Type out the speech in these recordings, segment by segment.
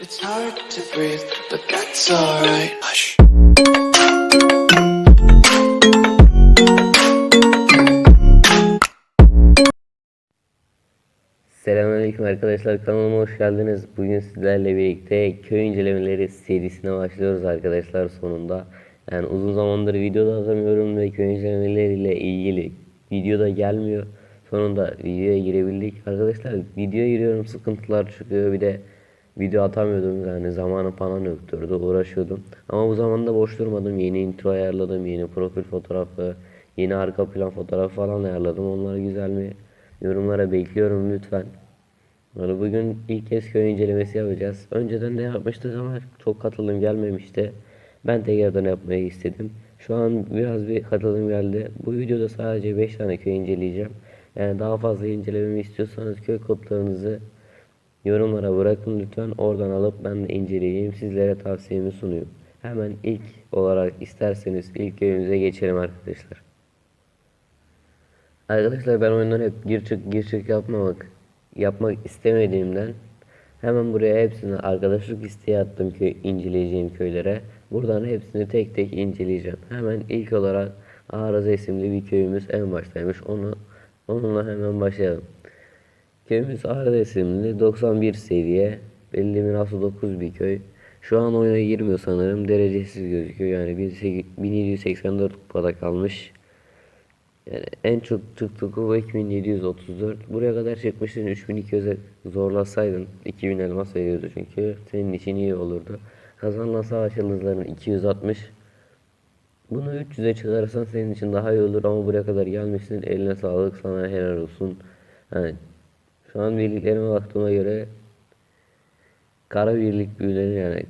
It's hard to breathe, but that's alright. Hush. Selamünaleyküm arkadaşlar kanalıma hoş geldiniz. Bugün sizlerle birlikte köy incelemeleri serisine başlıyoruz arkadaşlar sonunda. Yani uzun zamandır video da atamıyorum ve köy incelemeleriyle ilgili video da gelmiyor. Sonunda videoya girebildik. Arkadaşlar videoya giriyorum sıkıntılar çıkıyor bir de video atamıyordum yani zamanı falan yoktu uğraşıyordum. Ama bu zamanda boş durmadım. Yeni intro ayarladım, yeni profil fotoğrafı, yeni arka plan fotoğrafı falan ayarladım. Onları güzel mi yorumlara bekliyorum lütfen. Yani bugün ilk kez köy incelemesi yapacağız. Önceden de yapmıştık ama çok katılım gelmemişti. Ben tekrardan yapmayı istedim. Şu an biraz bir katılım geldi. Bu videoda sadece 5 tane köy inceleyeceğim. Yani daha fazla incelememi istiyorsanız köy kodlarınızı yorumlara bırakın lütfen. Oradan alıp ben de inceleyeyim. Sizlere tavsiyemi sunuyorum. Hemen ilk olarak isterseniz ilk köyümüze geçelim arkadaşlar. Arkadaşlar ben oyundan hep gir çık gir çık yapmamak yapmak istemediğimden hemen buraya hepsini arkadaşlık isteği attım ki inceleyeceğim köylere. Buradan hepsini tek tek inceleyeceğim. Hemen ilk olarak Arıza isimli bir köyümüz en baştaymış. Onu onunla hemen başlayalım. Köyümüz Arıza isimli 91 seviye belli mirası 9 bir köy. Şu an oyuna girmiyor sanırım. Derecesiz gözüküyor. Yani 1784 kupada kalmış. Yani en çok çıktı kupa 2734. Buraya kadar çıkmıştın 3200'e zorlasaydın 2000 elmas veriyordu çünkü senin için iyi olurdu. Kazanılan savaş yıldızlarının 260. Bunu 300'e çıkarırsan senin için daha iyi olur ama buraya kadar gelmişsin. Eline sağlık sana helal olsun. Yani şu an birliklerime baktığıma göre kara birlik büyüleri yani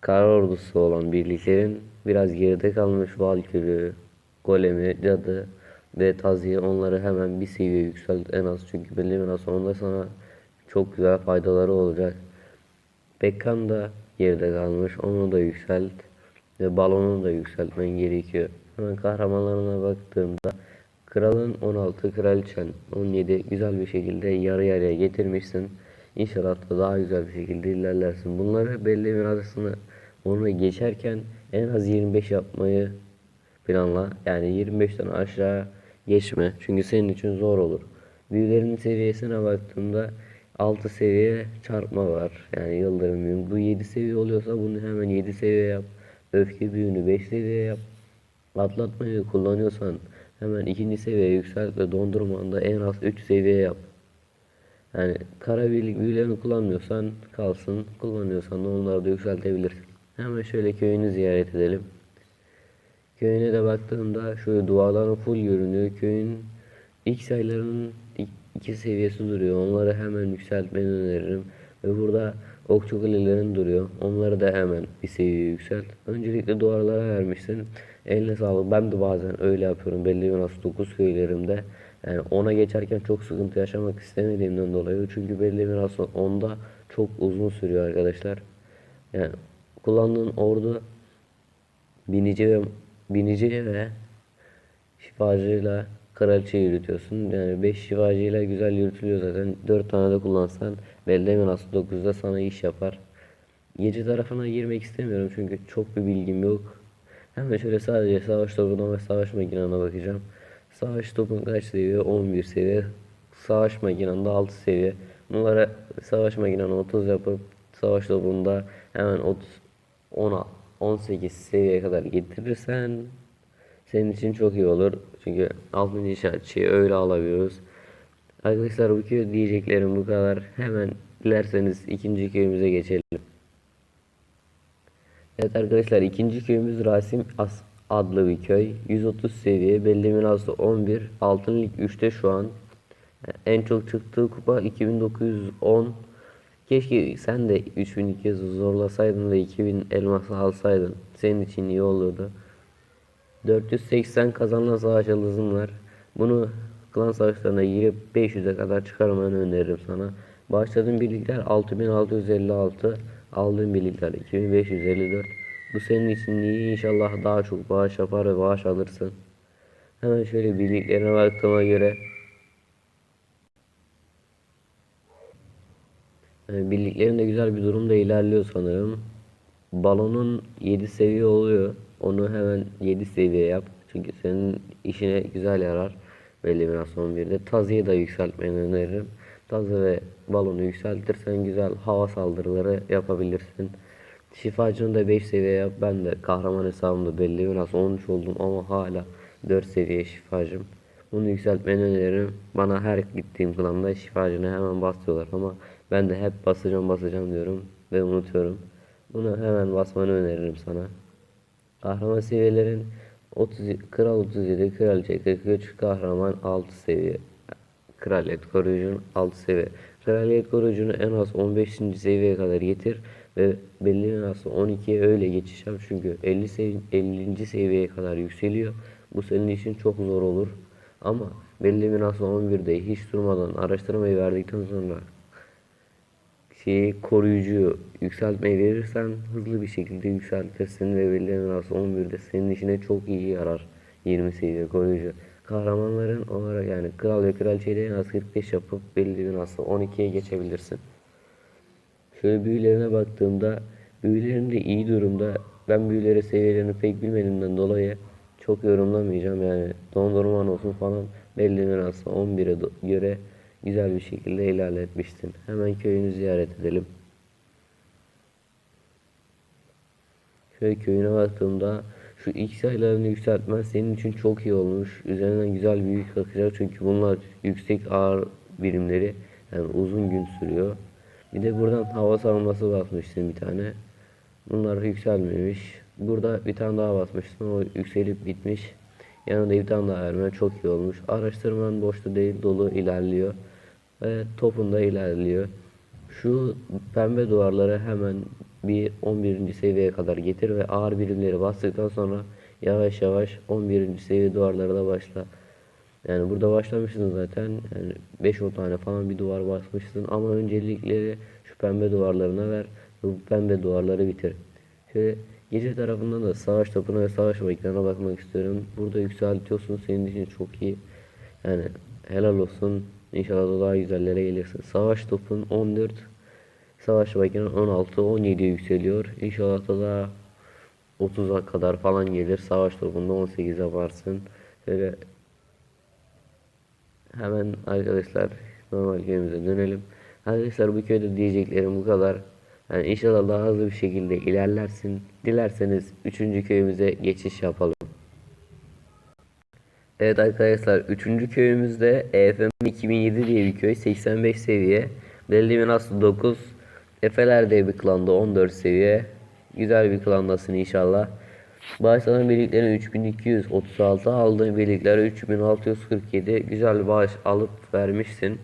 kara ordusu olan birliklerin biraz geride kalmış Valkürü, Golemi, Cadı ve Taziye onları hemen bir seviye yükselt en az çünkü belli bir sonunda sana çok güzel faydaları olacak. Beckham da geride kalmış onu da yükselt ve balonu da yükseltmen gerekiyor. Hemen kahramanlarına baktığımda Kralın 16, Kraliçen 17 güzel bir şekilde yarı yarıya getirmişsin. İnşallah da daha güzel bir şekilde ilerlersin. Bunları belli bir arasını onu geçerken en az 25 yapmayı planla. Yani 25'ten aşağı geçme. Çünkü senin için zor olur. Büyülerin seviyesine baktığımda 6 seviye çarpma var. Yani yıldırım büyüm. Bu 7 seviye oluyorsa bunu hemen 7 seviye yap. Öfke büyünü 5 seviye yap. Atlatmayı kullanıyorsan hemen ikinci seviye yükselt ve dondurmanda en az 3 seviye yap. Yani kara büyülerini kullanmıyorsan kalsın. Kullanıyorsan da onları da yükseltebilirsin. Hemen şöyle köyünü ziyaret edelim. Köyüne de baktığımda şöyle duvarların full görünüyor. Köyün ilk sayılarının iki seviyesi duruyor. Onları hemen yükseltmeni öneririm. Ve burada okçu kulelerin duruyor. Onları da hemen bir seviye yükselt. Öncelikle duvarlara vermişsin. Eline sağlık. Ben de bazen öyle yapıyorum. Belli bir nasıl 9 köylerimde. Yani ona geçerken çok sıkıntı yaşamak istemediğimden dolayı. Çünkü belli bir nasıl onda çok uzun sürüyor arkadaşlar. Yani kullandığın ordu binici ve binici ve şifacıyla kraliçe yürütüyorsun. Yani 5 şifacıyla güzel yürütülüyor zaten. 4 tane de kullansan belli mi nasıl 9'da sana iş yapar. Gece tarafına girmek istemiyorum çünkü çok bir bilgim yok. Hemen şöyle sadece savaş topuna ve savaş makinana bakacağım. Savaş topun kaç seviye? 11 seviye. Savaş makinanda 6 seviye. Bunlara savaş makinana 30 yapıp savaş topunda hemen 30 10 18 seviyeye kadar getirirsen senin için çok iyi olur. Çünkü 6. inşaatçıyı öyle alabiliyoruz. Arkadaşlar bu köy diyeceklerim bu kadar. Hemen dilerseniz ikinci köyümüze geçelim. Evet arkadaşlar ikinci köyümüz Rasim As adlı bir köy. 130 seviye. Belli mirası 11. Altın lig 3'te şu an. En çok çıktığı kupa 2910. Keşke sen de 3200 zorlasaydın ve 2000 elmas alsaydın. Senin için iyi olurdu. 480 kazanılan savaş yıldızın var. Bunu klan savaşlarına girip 500'e kadar çıkarmanı öneririm sana. Başladığın birlikler 6656. Aldığın birlikler 2554. Bu senin için iyi. İnşallah daha çok bağış yapar ve bağış alırsın. Hemen şöyle birliklerine baktığıma göre birliklerinde güzel bir durumda ilerliyor sanırım. Balonun 7 seviye oluyor. Onu hemen 7 seviye yap. Çünkü senin işine güzel yarar. Belli bir son birde. Tazıyı da yükseltmeni öneririm. Tazı ve balonu yükseltirsen güzel hava saldırıları yapabilirsin. Şifacını da 5 seviye yap. Ben de kahraman hesabımda belli biraz 13 oldum ama hala 4 seviye şifacım. Bunu yükseltmeni öneririm. Bana her gittiğim klanda şifacını hemen basıyorlar ama ben de hep basacağım basacağım diyorum ve unutuyorum. Bunu hemen basmanı öneririm sana. Kahraman seviyelerin 30, Kral 37, Kraliçe 43, Kahraman 6 seviye. Kraliyet koruyucunun 6 seviye. Kraliyet koruyucunu en az 15. seviyeye kadar getir ve belli en az 12'ye öyle geçiş yap. Çünkü 50, sev 50. seviyeye kadar yükseliyor. Bu senin için çok zor olur. Ama belli bir nasıl 11'de hiç durmadan araştırmayı verdikten sonra şeyi koruyucu yükseltmeyi verirsen hızlı bir şekilde yükseltirsin ve bir nasıl 11'de senin işine çok iyi yarar 20 seviye koruyucu. Kahramanların olarak yani kral ve kraliçeyle en az 45 yapıp belli bir nasıl 12'ye geçebilirsin. Şöyle büyülerine baktığımda büyülerin de iyi durumda. Ben büyülere seviyelerini pek bilmediğimden dolayı çok yorumlamayacağım yani dondurman olsun falan belli bir aslında 11'e do- göre güzel bir şekilde ilerletmiştin. Hemen köyünü ziyaret edelim. Şöyle köyüne baktığımda şu ilk sayılarını yükseltmen senin için çok iyi olmuş. Üzerinden güzel bir yük kalkacak çünkü bunlar yüksek ağır birimleri yani uzun gün sürüyor. Bir de buradan hava savunması basmışsın bir tane. Bunlar yükselmemiş. Burada bir tane daha basmıştım. O yükselip bitmiş. Yanında bir tane daha vermen çok iyi olmuş. Araştırman boşta değil dolu ilerliyor. Ve topun da ilerliyor. Şu pembe duvarları hemen bir 11. seviyeye kadar getir ve ağır birimleri bastıktan sonra yavaş yavaş 11. seviye duvarlara da başla. Yani burada başlamışsın zaten. Yani 5-10 tane falan bir duvar basmışsın ama öncelikleri şu pembe duvarlarına ver. ve Bu pembe duvarları bitir. Şöyle gece tarafından da savaş topuna ve savaş makinelerine bakmak istiyorum. Burada yükseltiyorsun senin için çok iyi. Yani helal olsun. İnşallah da daha güzellere gelirsin. Savaş topun 14 Savaş makinen 16 17 yükseliyor. İnşallah da daha 30'a kadar falan gelir. Savaş topunda 18 yaparsın. Şöyle Hemen arkadaşlar normal köyümüze dönelim. Arkadaşlar bu köyde diyeceklerim bu kadar. Yani inşallah daha hızlı bir şekilde ilerlersin. Dilerseniz 3. köyümüze geçiş yapalım. Evet arkadaşlar 3. köyümüzde EFM 2007 diye bir köy 85 seviye. Belli Minas 9. Efeler diye bir klanda 14 seviye. Güzel bir klandasın inşallah. Bağışlanan birliklerin 3236 aldığın birlikler 3647 güzel bağış alıp vermişsin.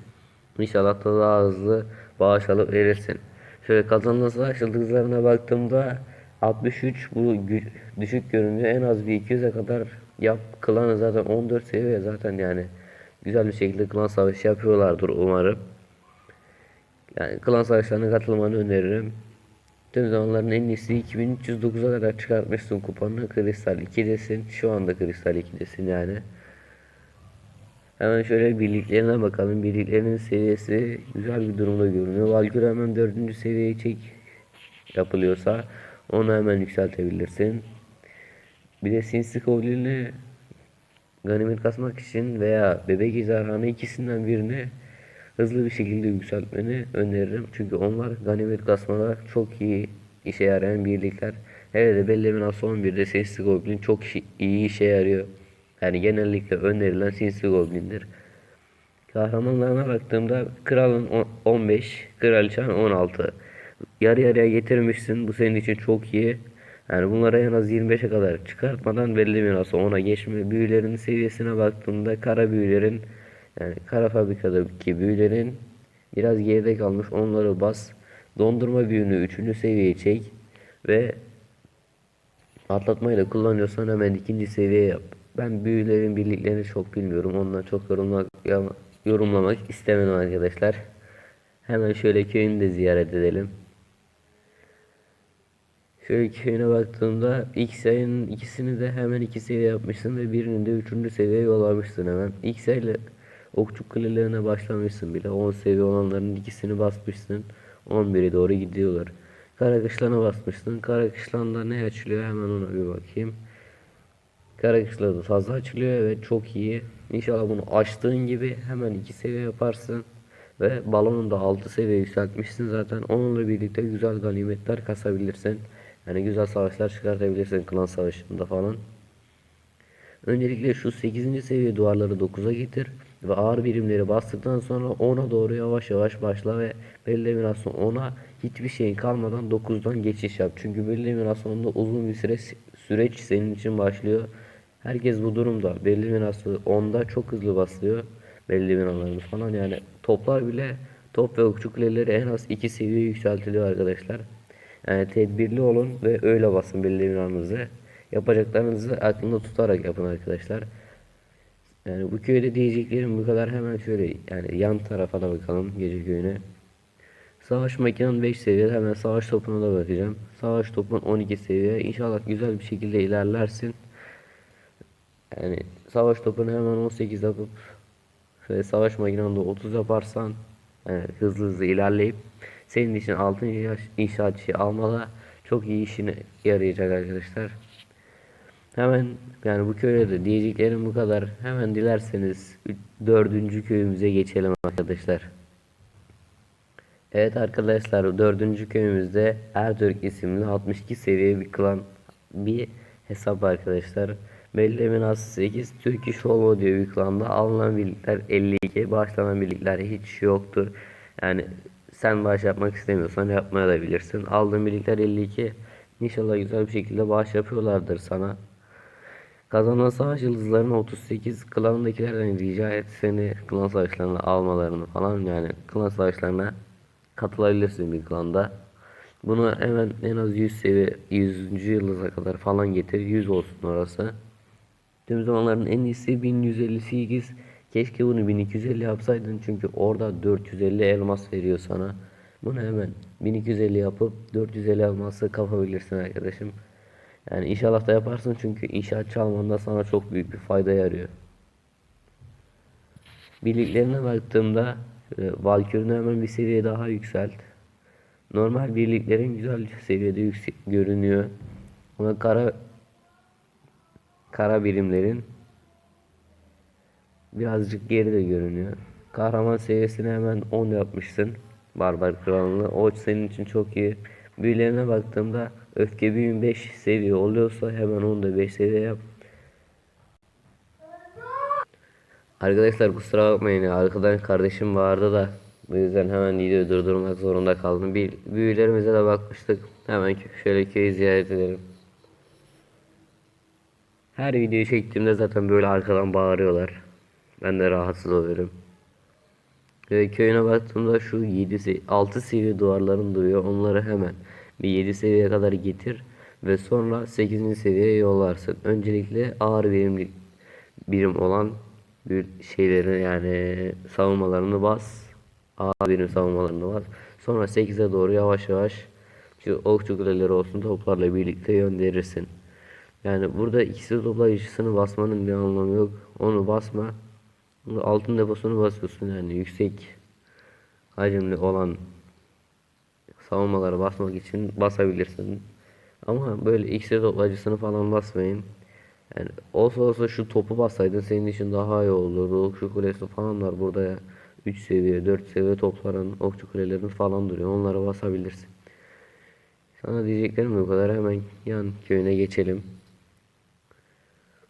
İnşallah da daha hızlı bağış alıp verirsin. Şöyle kazanılan savaş yıldızlarına baktığımda 63 bu düşük görünüyor. En az bir 200'e kadar yap. Klanı zaten 14 seviye zaten yani. Güzel bir şekilde klan savaşı yapıyorlardır umarım. Yani klan savaşlarına katılmanı öneririm. Tüm zamanların en iyisi 2309'a kadar çıkartmışsın kupanı. Kristal 2'desin. Şu anda Kristal 2'desin yani. Hemen şöyle birliklerine bakalım. Birliklerinin seviyesi güzel bir durumda görünüyor. Valkyrie hemen 4. seviyeye çek yapılıyorsa onu hemen yükseltebilirsin. Bir de Sinsi Goblin'i ganimet kasmak için veya bebek ejderhanı ikisinden birini hızlı bir şekilde yükseltmeni öneririm. Çünkü onlar ganimet kasmada çok iyi işe yarayan birlikler. Hele de belli bir nasıl 11'de Sinsi Goblin çok iyi işe yarıyor. Yani genellikle önerilen Sinsi Goblin'dir. Kahramanlarına baktığımda kralın on- 15, kraliçen 16. Yarı yarıya getirmişsin. Bu senin için çok iyi. Yani bunlara en az 25'e kadar çıkartmadan belli bir nasıl ona geçme. Büyülerin seviyesine baktığımda kara büyülerin yani kara fabrikadaki büyülerin biraz geride kalmış. Onları bas. Dondurma büyünü 3. seviyeye çek ve Atlatmayı da kullanıyorsan hemen ikinci seviye yap. Ben büyülerin birliklerini çok bilmiyorum. Ondan çok yorumlamak, yorumlamak istemedim arkadaşlar. Hemen şöyle köyünü de ziyaret edelim. Şöyle köyüne baktığımda ilk sayının ikisini de hemen iki seviye yapmışsın ve birini de üçüncü seviyeye yollamışsın hemen. İlk sayıyla okçu kulelerine başlamışsın bile. 10 seviye olanların ikisini basmışsın. 11'e doğru gidiyorlar. Karakışlan'a basmışsın. Karakışlan'da ne açılıyor hemen ona bir bakayım. Karakışla da fazla açılıyor evet çok iyi. İnşallah bunu açtığın gibi hemen 2 seviye yaparsın. Ve balonunu da 6 seviye yükseltmişsin zaten. Onunla birlikte güzel ganimetler kasabilirsin. Yani güzel savaşlar çıkartabilirsin klan savaşında falan. Öncelikle şu 8. seviye duvarları 9'a getir ve ağır birimleri bastıktan sonra 10'a doğru yavaş yavaş başla ve belli eliminasyon 10'a hiçbir şeyin kalmadan 9'dan geçiş yap. Çünkü belli eliminasyonda uzun bir süre süreç senin için başlıyor. Herkes bu durumda. Belli eliminasyon 10'da çok hızlı basılıyor. Belli eliminasyonlarımız falan yani toplar bile top ve okçu en az 2 seviye yükseltiliyor arkadaşlar. Yani tedbirli olun ve öyle basın belli eliminasyonlarınızı. Yapacaklarınızı aklında tutarak yapın arkadaşlar. Yani bu köyde diyeceklerim bu kadar hemen şöyle yani yan tarafa da bakalım gece köyüne. Savaş makinen 5 seviye hemen savaş topuna da bakacağım. Savaş topun 12 seviye İnşallah güzel bir şekilde ilerlersin. Yani savaş topunu hemen 18 yapıp ve savaş makinanda 30 yaparsan yani hızlı hızlı ilerleyip senin için altın inşaatçı almada çok iyi işine yarayacak arkadaşlar. Hemen yani bu köyde de diyeceklerim bu kadar. Hemen dilerseniz dördüncü köyümüze geçelim arkadaşlar. Evet arkadaşlar dördüncü köyümüzde Ertürk isimli 62 seviye bir klan bir hesap arkadaşlar. Belli Minas 8 Türk İş Olma diyor bir klanda alınan birlikler 52 başlanan birlikler hiç yoktur. Yani sen bağış yapmak istemiyorsan yapmaya da bilirsin. Aldığın birlikler 52 İnşallah güzel bir şekilde bağış yapıyorlardır sana. Kazanan savaş yıldızlarına 38 klandakilerden rica et seni klan savaşlarına almalarını falan yani klan savaşlarına katılabilirsin bir klanda. Bunu hemen en az 100 seviye 100. yıldıza kadar falan getir 100 olsun orası. Tüm zamanların en iyisi 1158. Keşke bunu 1250 yapsaydın çünkü orada 450 elmas veriyor sana. Bunu hemen 1250 yapıp 450 elması kapabilirsin arkadaşım. Yani inşallah da yaparsın çünkü inşaat çalmanda sana çok büyük bir fayda yarıyor. Birliklerine baktığımda e, Valkyrie'ni hemen bir seviye daha yükselt. Normal birliklerin güzel seviyede yüksek görünüyor. Ama kara kara birimlerin birazcık geride görünüyor. Kahraman seviyesini hemen 10 yapmışsın. Barbar kralını. O senin için çok iyi. Büyülerine baktığımda öfke büyün 5 seviye oluyorsa hemen onu da 5 seviye yap. Arkadaşlar kusura bakmayın ya arkadan kardeşim vardı da bu yüzden hemen videoyu durdurmak zorunda kaldım. Bir büyülerimize de bakmıştık. Hemen şöyle köyü ziyaret edelim. Her videoyu çektiğimde zaten böyle arkadan bağırıyorlar. Ben de rahatsız oluyorum. Ve köyüne baktığımda şu 7 6 seviye duvarların duruyor. Onları hemen bir 7 seviyeye kadar getir ve sonra 8. seviyeye yollarsın. Öncelikle ağır birimli birim olan bir şeyleri yani savunmalarını bas. Ağır birim savunmalarını bas. Sonra 8'e doğru yavaş yavaş şu okçu kuleleri olsun toplarla birlikte gönderirsin. Yani burada ikisi toplayıcısını basmanın bir anlamı yok. Onu basma. Altın deposunu basıyorsun yani yüksek hacimli olan savunmaları basmak için basabilirsin. Ama böyle iksir toplayıcısını falan basmayın. Yani olsa olsa şu topu bassaydın senin için daha iyi olurdu. Okçu kulesi falan var burada ya. 3 seviye 4 seviye topların okçu kulelerin falan duruyor. Onlara basabilirsin. Sana diyeceklerim bu kadar. Hemen yan köyüne geçelim.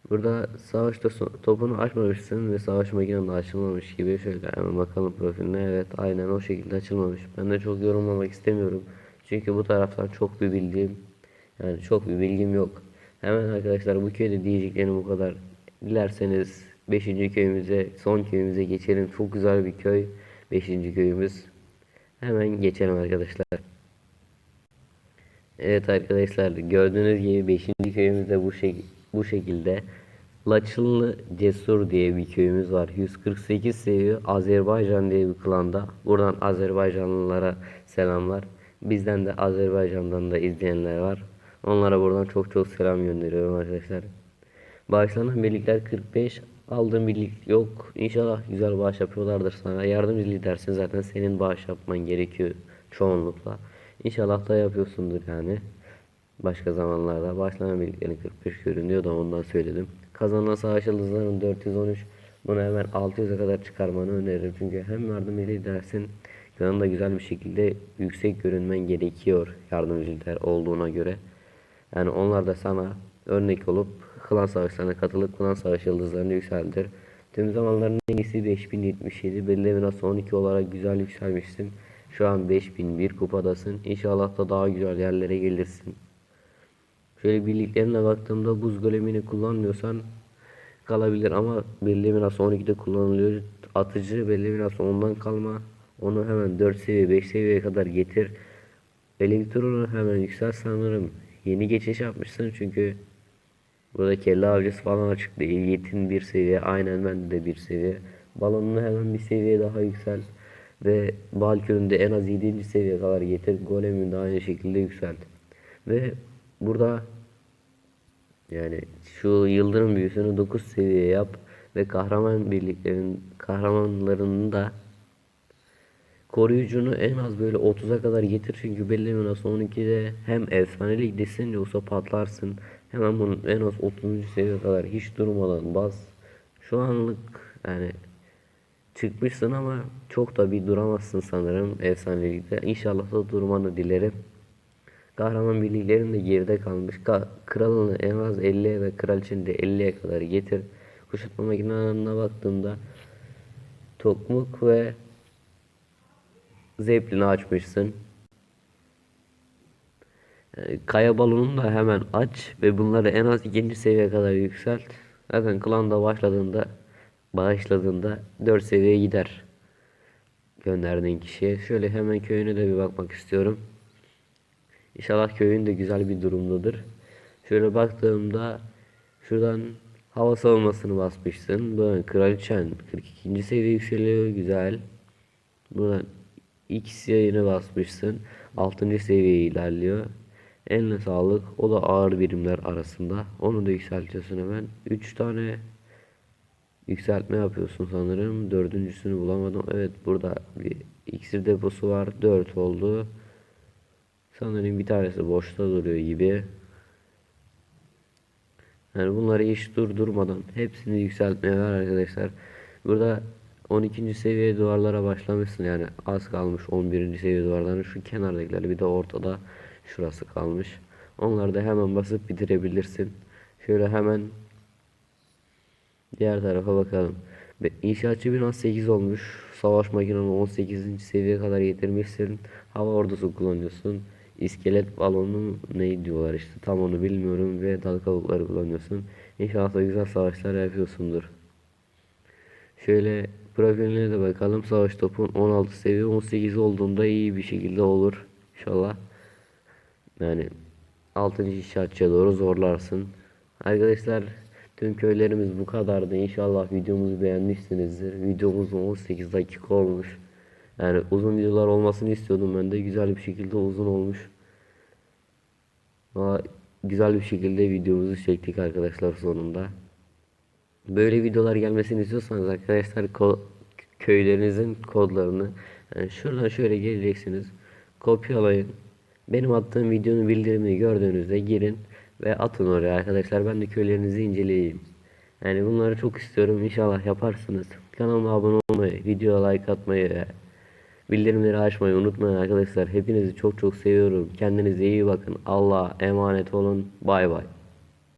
Burada savaşta topunu açmamışsın ve savaş makinen de açılmamış gibi şöyle hemen bakalım profiline evet aynen o şekilde açılmamış. Ben de çok yorumlamak istemiyorum. Çünkü bu taraftan çok bir bildiğim yani çok bir bilgim yok. Hemen arkadaşlar bu köyde diyeceklerim bu kadar. Dilerseniz 5. köyümüze son köyümüze geçelim. Çok güzel bir köy 5. köyümüz. Hemen geçelim arkadaşlar. Evet arkadaşlar gördüğünüz gibi 5. köyümüzde bu şek bu şekilde Laçınlı Cesur diye bir köyümüz var. 148 seviye Azerbaycan diye bir klanda. Buradan Azerbaycanlılara selamlar. Bizden de Azerbaycan'dan da izleyenler var. Onlara buradan çok çok selam gönderiyorum arkadaşlar. Bağışlanan birlikler 45. Aldığım birlik yok. İnşallah güzel bağış yapıyorlardır sana. Yardımcı lidersin zaten senin bağış yapman gerekiyor. çoğunlukla. İnşallah da yapıyorsundur yani. Başka zamanlarda başlama birliklerini 45 görünüyor da ondan söyledim. Kazanan savaş yıldızlarının 413 bunu hemen 600'e kadar çıkarmanı öneririm. Çünkü hem yardımcı lidersin yanında güzel bir şekilde yüksek görünmen gerekiyor yardımcı lider olduğuna göre. Yani onlar da sana örnek olup klan savaşlarına katılıp klan savaş yıldızlarını yükseltir. Tüm zamanların en iyisi 5077. Belli biraz 12 olarak güzel yükselmişsin. Şu an 5001 kupadasın. İnşallah da daha güzel yerlere gelirsin. Şöyle birliklerine baktığımda buz golemini kullanmıyorsan kalabilir ama belli biraz 12'de kullanılıyor. Atıcı belli biraz ondan kalma. Onu hemen 4 seviye 5 seviyeye kadar getir. Elektronu hemen yüksel sanırım. Yeni geçiş yapmışsın çünkü burada kelle avcısı falan açık değil. Bir seviye. Aynen ben de bir seviye. Balonunu hemen bir seviye daha yüksel. Ve de en az 7. seviyeye kadar getir. Golem'ini de aynı şekilde yükselt. Ve burada yani şu yıldırım büyüsünü 9 seviye yap ve kahraman birliklerin kahramanlarının da koruyucunu en az böyle 30'a kadar getir çünkü belli mi nasıl 12'de hem efsanelik desin yoksa patlarsın. Hemen bunun en az 30. seviyeye kadar hiç durmadan bas. Şu anlık yani çıkmışsın ama çok da bir duramazsın sanırım efsanelikte. İnşallah da durmanı dilerim. Kahraman birliklerin de geride kalmış. Ka kralını en az 50'ye ve kraliçeni de 50'ye kadar getir. Kuşatma makinelerine baktığımda Tokmuk ve Zeppelin'i açmışsın. Yani Kaya balonunu da hemen aç ve bunları en az ikinci seviyeye kadar yükselt. Zaten klanda başladığında bağışladığında 4 seviyeye gider. Gönderdiğin kişiye. Şöyle hemen köyüne de bir bakmak istiyorum. İnşallah köyün de güzel bir durumdadır. Şöyle baktığımda şuradan hava savunmasını basmışsın. Buradan kraliçen 42. seviye yükseliyor. Güzel. Buradan X yayını basmışsın. 6. seviyeye ilerliyor. Eline sağlık. O da ağır birimler arasında. Onu da yükseltiyorsun hemen. 3 tane yükseltme yapıyorsun sanırım. Dördüncüsünü bulamadım. Evet burada bir iksir deposu var. 4 oldu. Sanırım bir tanesi boşta duruyor gibi. Yani bunları hiç durdurmadan hepsini yükseltmeye var arkadaşlar. Burada 12. seviye duvarlara başlamışsın yani az kalmış 11. seviye duvarların şu kenardakileri bir de ortada şurası kalmış. Onları da hemen basıp bitirebilirsin. Şöyle hemen diğer tarafa bakalım. İnşaatçı biraz 8 olmuş. Savaş makinanı 18. seviyeye kadar getirmişsin. Hava ordusu kullanıyorsun. İskelet balonu ne diyorlar işte tam onu bilmiyorum ve dal kavukları kullanıyorsun. İnşallah güzel savaşlar yapıyorsundur. Şöyle profiline de bakalım. Savaş topun 16 seviye 18 olduğunda iyi bir şekilde olur. İnşallah. Yani 6. inşaatçıya doğru zorlarsın. Arkadaşlar tüm köylerimiz bu kadardı. İnşallah videomuzu beğenmişsinizdir. Videomuz 18 dakika olmuş. Yani uzun videolar olmasını istiyordum ben de. Güzel bir şekilde uzun olmuş. Ama güzel bir şekilde videomuzu çektik arkadaşlar sonunda. Böyle videolar gelmesini istiyorsanız arkadaşlar ko- köylerinizin kodlarını yani şuradan şöyle geleceksiniz. Kopyalayın. Benim attığım videonun bildirimini gördüğünüzde girin ve atın oraya arkadaşlar. Ben de köylerinizi inceleyeyim. Yani bunları çok istiyorum. İnşallah yaparsınız. Kanalıma abone olmayı, videoya like atmayı ve bildirimleri açmayı unutmayın arkadaşlar. Hepinizi çok çok seviyorum. Kendinize iyi bakın. Allah'a emanet olun. Bay bay.